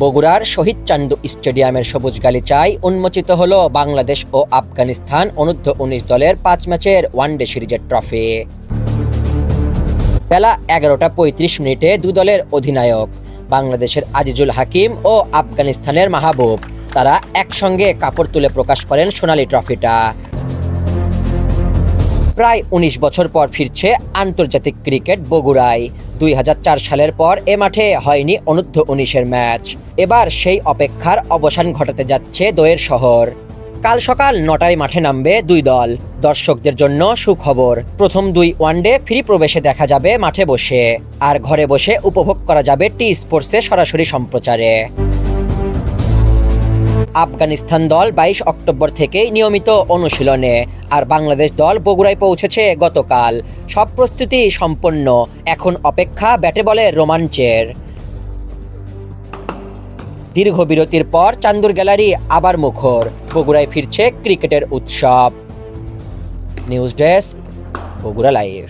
বগুড়ার শহীদ চান্দু স্টেডিয়ামের সবুজ গালিচায় উন্মোচিত হল বাংলাদেশ ও আফগানিস্তান অনূর্ধ্ব উনিশ দলের পাঁচ ম্যাচের ওয়ানডে সিরিজের ট্রফি। বেলা এগারোটা পঁয়ত্রিশ মিনিটে দু দলের অধিনায়ক, বাংলাদেশের আজিজুল হাকিম ও আফগানিস্তানের মাহবুব, তারা একসঙ্গে কাপড় তুলে প্রকাশ করেন সোনালী ট্রফিটা। প্রায় ১৯ বছর পর ফিরছে আন্তর্জাতিক ক্রিকেট বগুড়ায়। দুই হাজার চার সালের পর এ মাঠে হয়নি অনূর্ধ্ব উনিশের ম্যাচ। এবার সেই অপেক্ষার অবসান ঘটাতে যাচ্ছে দোয়ের শহর। কাল সকাল নটায় মাঠে নামবে দুই দল। দর্শকদের জন্য সুখবর, প্রথম দুই ওয়ানডে ফ্রি প্রবেশে দেখা যাবে মাঠে বসে। আর ঘরে বসে উপভোগ করা যাবে টি স্পোর্টসে সরাসরি সম্প্রচারে। আফগানিস্তান দল বাইশ অক্টোবর থেকেই নিয়মিত অনুশীলনে, আর বাংলাদেশ দল বগুড়ায় পৌঁছেছে গতকাল। সব প্রস্তুতি সম্পন্ন, এখন অপেক্ষা ব্যাটে বলে রোমাঞ্চের দীর্ঘ বিরতির পর চান্দুর গ্যালারি আবার মুখর, বগুড়ায় ফিরছে ক্রিকেটের উৎসব। News desk, Bogura live.